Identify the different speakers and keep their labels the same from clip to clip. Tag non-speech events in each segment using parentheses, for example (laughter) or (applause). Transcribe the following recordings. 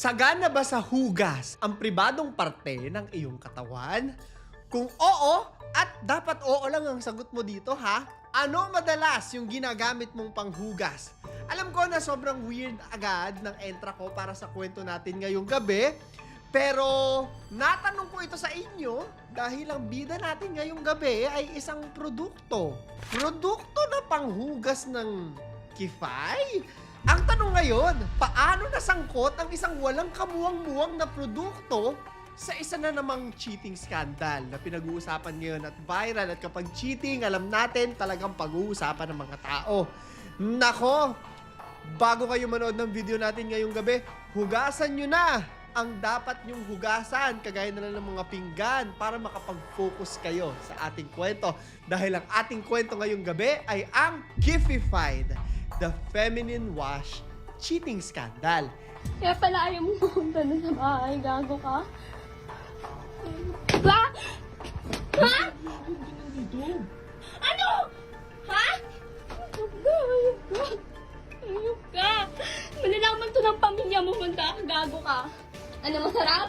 Speaker 1: Sagana ba sa hugas ang pribadong parte ng iyong katawan? Kung oo, at dapat oo lang ang sagot mo dito ha? Ano madalas yung ginagamit mong panghugas? Alam ko na sobrang weird agad ng entra ko para sa kwento natin ngayong gabi. Pero natanong ko ito sa inyo dahil ang bida natin ngayong gabi ay isang produkto. Produkto na panghugas ng kifay? Ang tanong ngayon, paano nasangkot ang isang walang kamuwang-muwang na produkto sa isa na namang cheating scandal na pinag-uusapan ngayon at viral at kapag cheating, alam natin talagang pag-uusapan ng mga tao. Nako, bago kayo manood ng video natin ngayong gabi, hugasan nyo na ang dapat nyong hugasan kagaya na lang ng mga pinggan para makapag-focus kayo sa ating kwento. Dahil ang ating kwento ngayong gabi ay ang Gifified, the feminine wash cheating scandal.
Speaker 2: Kaya pala ayaw mo pumunta na sa bahay. Gago ka. Ha? Ha? Ano? Ha? Ayok ka, ayok ka. Ayok ka. Malalaman to ng pamilya mo munta. Gago ka. Ano, masarap?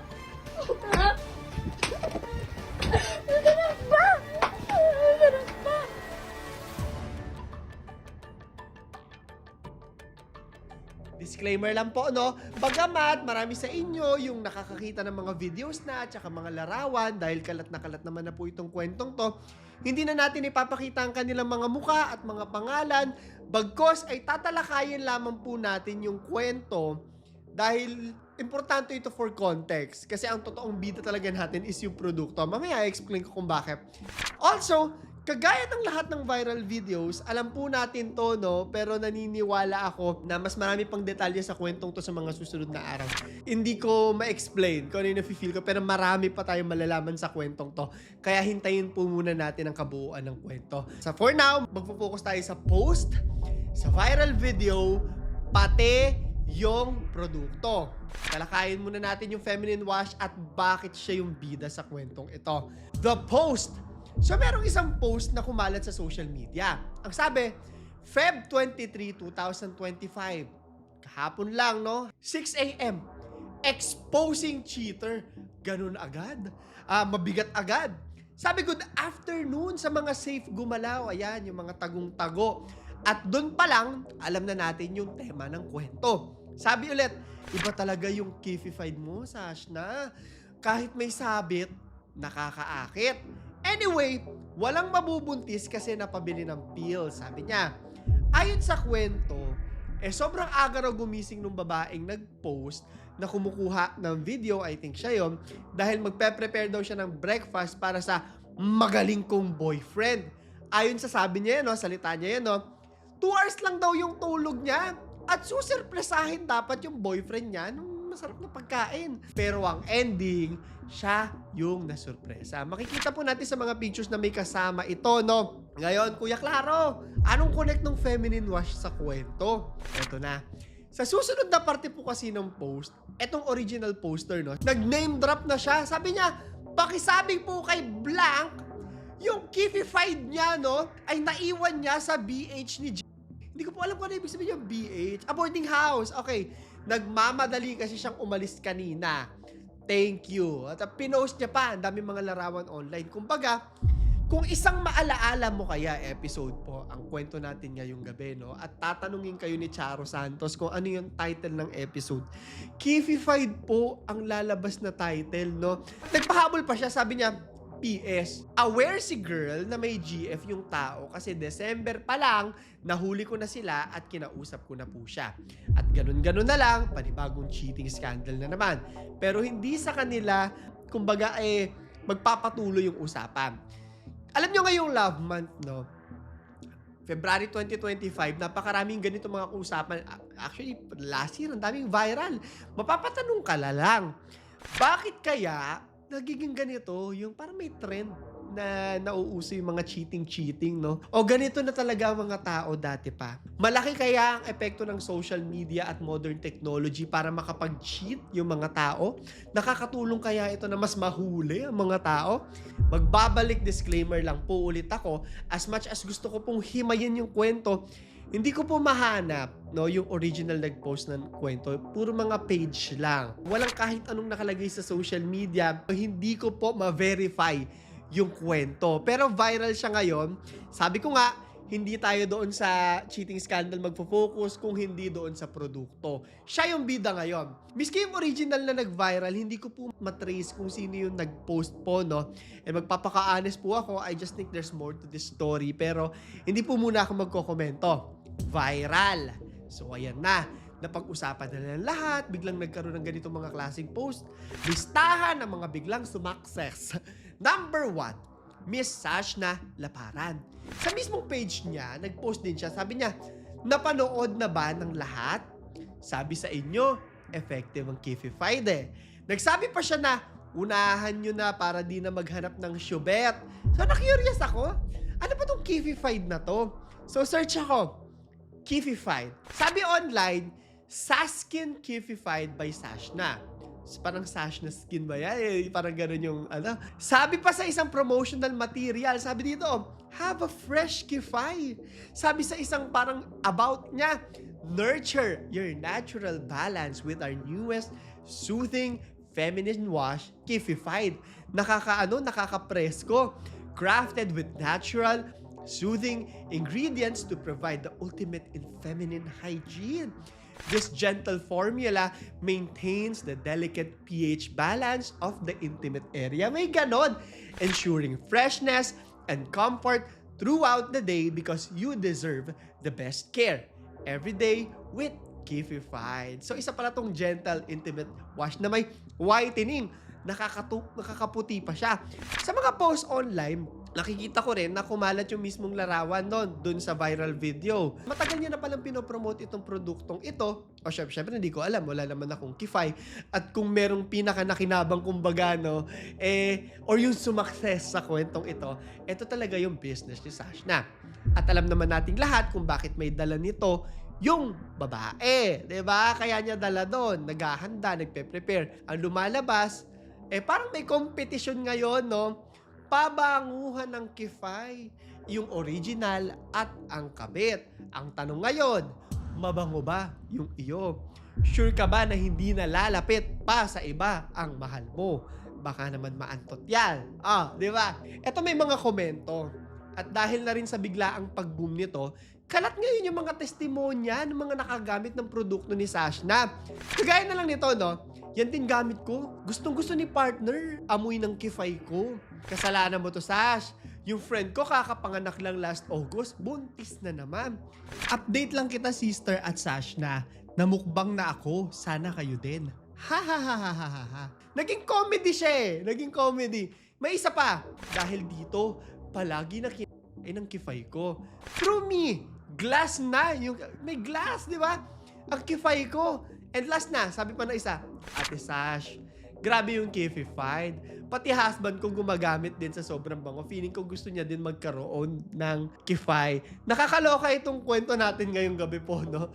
Speaker 2: Masarap? Masarap
Speaker 1: Disclaimer lang po, no? Bagamat marami sa inyo yung nakakakita ng mga videos na at saka mga larawan dahil kalat na kalat naman na po itong kwentong to, hindi na natin ipapakita ang kanilang mga muka at mga pangalan, bagkos ay tatalakayin lamang po natin yung kwento dahil importante ito for context kasi ang totoong bida talaga natin is yung produkto. Mamaya i-explain ko kung bakit. Also, kagaya ng lahat ng viral videos, alam po natin to, no? Pero naniniwala ako na mas marami pang detalye sa kwentong to sa mga susunod na araw. Hindi ko ma-explain kung ano yung nafe-feel ko, pero marami pa tayong malalaman sa kwentong to. Kaya hintayin po muna natin ang kabuuan ng kwento. So for now, magpo-focus tayo sa post, sa viral video, pati yung produkto. Talakayin muna natin yung feminine wash at bakit siya yung bida sa kwentong ito. The post. So merong isang post na kumalat sa social media. Ang sabi, Feb 23, 2025. Kahapon lang, no? 6 a.m. Exposing cheater. Ganun agad. Ah, mabigat agad. Sabi good afternoon sa mga safe gumalaw. Ayan, yung mga tagong-tago. At doon pa lang, alam na natin yung tema ng kwento. Sabi ulit, iba talaga yung kifified mo, Sash, na kahit may sabit, nakakaakit. Anyway, walang mabubuntis kasi napabili ng pill, sabi niya. Ayon sa kwento, eh sobrang aga raw gumising nung babaeng nag-post na kumukuha ng video, I think siya yon dahil magpe-prepare daw siya ng breakfast para sa magaling kong boyfriend. Ayon sa sabi niya, no, salita niya yan, no, two hours lang daw yung tulog niya at susurpresahin dapat yung boyfriend niya ng masarap na pagkain. Pero ang ending, siya yung nasurpresa. Makikita po natin sa mga pictures na may kasama ito, no? Ngayon, Kuya Claro, anong connect ng feminine wash sa kwento? Ito na. Sa susunod na parte po kasi ng post, etong original poster, no? Nag-name drop na siya. Sabi niya, pakisabi po kay Blank, yung kifified niya, no, ay naiwan niya sa BH ni J. Hindi ko po alam kung ano ibig sabihin yung BH. A boarding house. Okay. Nagmamadali kasi siyang umalis kanina. Thank you. At pinost niya pa. Ang dami mga larawan online. Kumbaga, kung isang maalaala mo kaya episode po ang kwento natin ngayong gabi, no? At tatanungin kayo ni Charo Santos kung ano yung title ng episode. Kifified po ang lalabas na title, no? Nagpahabol pa siya, sabi niya, PS, aware si girl na may GF yung tao kasi December pa lang, nahuli ko na sila at kinausap ko na po siya. At ganun-ganun na lang, panibagong cheating scandal na naman. Pero hindi sa kanila, kumbaga eh, magpapatuloy yung usapan. Alam nyo ngayong love month, no? February 2025, napakaraming ganito mga usapan. Actually, last year, ang daming viral. Mapapatanong ka lang, bakit kaya nagiging ganito, yung parang may trend na nauuso yung mga cheating-cheating, no? O ganito na talaga ang mga tao dati pa. Malaki kaya ang epekto ng social media at modern technology para makapag-cheat yung mga tao? Nakakatulong kaya ito na mas mahuli ang mga tao? Magbabalik disclaimer lang po ulit ako, as much as gusto ko pong himayin yung kwento, hindi ko po mahanap no, yung original nag-post ng kwento. Puro mga page lang. Walang kahit anong nakalagay sa social media. Hindi ko po ma-verify yung kwento. Pero viral siya ngayon. Sabi ko nga, hindi tayo doon sa cheating scandal magfo-focus kung hindi doon sa produkto. Siya yung bida ngayon. Miski yung original na nag-viral, hindi ko po matrace kung sino yung nag-post po, no? And magpapaka-honest po ako, I just think there's more to this story. Pero hindi po muna ako magkokomento. Viral. So, ayan na. Napag-usapan na ng lahat. Biglang nagkaroon ng ganitong mga klaseng post. Listahan ng mga biglang sumakses. (laughs) Number one, Miss Sashna Laparan. Sa mismong page niya, nag-post din siya. Sabi niya, napanood na ba ng lahat? Sabi sa inyo, effective ang Kifified eh. Nagsabi pa siya na, unahan nyo na para di na maghanap ng syubet. So, na-curious ako. Ano ba tong Kifified na to? So, search ako. Kifified. Sabi online, Saskin Kifified by Sashna. Parang Sashna skin ba yan? Eh, parang ganun yung ano. Sabi pa sa isang promotional material, sabi dito, have a fresh Kify. Sabi sa isang parang about niya, nurture your natural balance with our newest soothing feminine wash, Kifified. Nakakaano, nakakapresko. Crafted with natural, soothing ingredients to provide the ultimate in feminine hygiene. This gentle formula maintains the delicate pH balance of the intimate area. May ganon, ensuring freshness and comfort throughout the day because you deserve the best care. Every day with Kifified. So isa pala tong gentle intimate wash na may whitening. Nakakatu nakakaputi pa siya. Sa mga posts online, nakikita ko rin na kumalat yung mismong larawan doon, doon sa viral video. Matagal niya na palang pinopromote itong produktong ito. O syempre, syempre hindi ko alam, wala naman akong kify. At kung merong pinaka nakinabang kumbaga, no, eh, or yung sumakses sa kwentong ito, ito talaga yung business ni Sashna. At alam naman nating lahat kung bakit may dala nito yung babae. ba? Kaya niya dala doon, naghahanda, nagpe-prepare. Ang lumalabas, eh parang may competition ngayon, no? Pabanguhan ng kifay, yung original at ang kabit. Ang tanong ngayon, mabango ba yung iyo? Sure ka ba na hindi na lalapit pa sa iba ang mahal mo? Baka naman maantot yan. Ah, di ba? Ito may mga komento. At dahil na rin sa biglaang pag-boom nito, kalat ngayon yung mga testimonya ng mga nakagamit ng produkto ni Sashna. Kagaya na lang nito, no? Yan din gamit ko. Gustong gusto ni partner. Amoy ng kifay ko. Kasalanan mo to, Sash. Yung friend ko kakapanganak lang last August, buntis na naman. Update lang kita, sister at Sashna. Namukbang na ako. Sana kayo din. Ha ha ha ha ha. Naging comedy siya eh. Naging comedy. May isa pa. Dahil dito, palagi na kin- ay ng kifay ko. True me, glass na. Yung, may glass, di ba? Ang kifay ko. And last na, sabi pa na isa, Ate Sash, grabe yung kifified. Pati husband ko gumagamit din sa sobrang bango. Feeling ko gusto niya din magkaroon ng kifay. Nakakaloka itong kwento natin ngayong gabi po, no?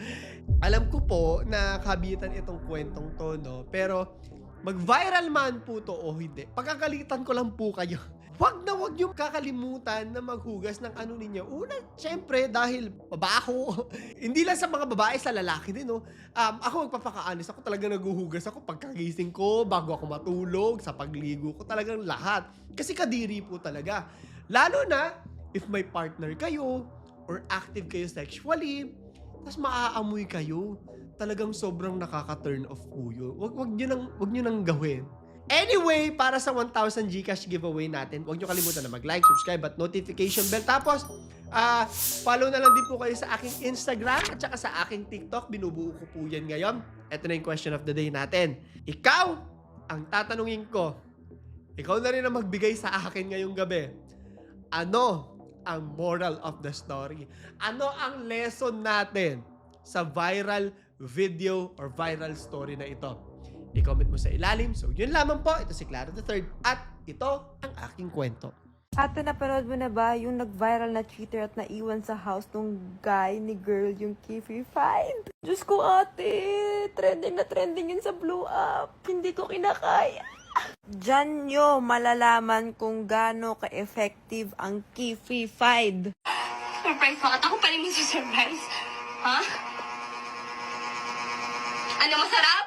Speaker 1: Alam ko po na kabitan itong kwentong to, no? Pero mag-viral man po to o hindi, pagkakalitan ko lang po kayo. Huwag na huwag yung kakalimutan na maghugas ng ano ninyo. Una, syempre, dahil babaho. (laughs) Hindi lang sa mga babae, sa lalaki din, no? Um, ako magpapakaanis. Ako talaga naguhugas ako pagkagising ko, bago ako matulog, sa pagligo ko, talagang lahat. Kasi kadiri po talaga. Lalo na, if may partner kayo, or active kayo sexually, tapos maaamoy kayo. Talagang sobrang nakaka-turn off po yun. Wag, wag nyo nang, wag nyo nang gawin. Anyway, para sa 1,000 Gcash giveaway natin, huwag nyo kalimutan na mag-like, subscribe, at notification bell. Tapos, ah follow na lang din po kayo sa aking Instagram at saka sa aking TikTok. Binubuo ko po yan ngayon. Ito na yung question of the day natin. Ikaw, ang tatanungin ko, ikaw na rin ang magbigay sa akin ngayong gabi. Ano ang moral of the story? Ano ang lesson natin sa viral video or viral story na ito? I-comment mo sa ilalim. So, yun lamang po. Ito si Clara the Third At ito ang aking kwento.
Speaker 3: Ate, napanood mo na ba yung nag-viral na cheater at naiwan sa house nung guy ni girl yung Kifi Find? Diyos ko ate, trending na trending yun sa blow up. Hindi ko kinakaya. Diyan nyo malalaman kung gaano ka-effective ang Kifi Find.
Speaker 2: Surprise, bakit ako pa rin surprise? Ha? Ano masarap? Masarap?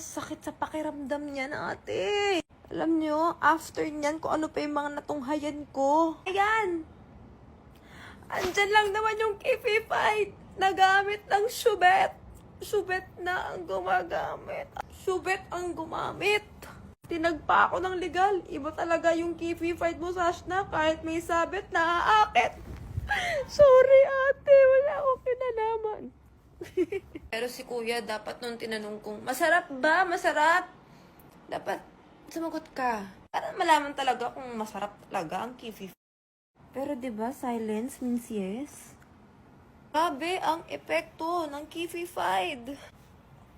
Speaker 3: Sobrang sakit sa pakiramdam niya ate. Alam nyo, after niyan, kung ano pa yung mga natunghayan ko. Ayan! Andyan lang naman yung KP fight. Nagamit ng shubet. Shubet na ang gumagamit. Shubet ang gumamit. Tinagpa ako ng legal. Iba talaga yung KP fight mo, Sashna. Kahit may sabit, naaakit. (laughs) Sorry, ate. Wala akong kinalaman. (laughs) Pero si kuya, dapat nung tinanong kong, masarap ba? Masarap? Dapat, sumagot ka. Para malaman talaga kung masarap talaga ang kifi. Pero 'di ba silence means yes? Grabe ang epekto ng Kifi-Fied.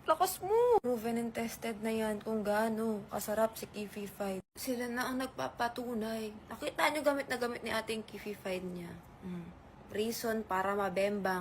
Speaker 3: Lakas mo! Proven and tested na yan kung gaano kasarap si Kifi-Fied. Sila na ang nagpapatunay. Nakita nyo gamit na gamit ni ating Kifi-Fied niya. Mm. Reason para mabembang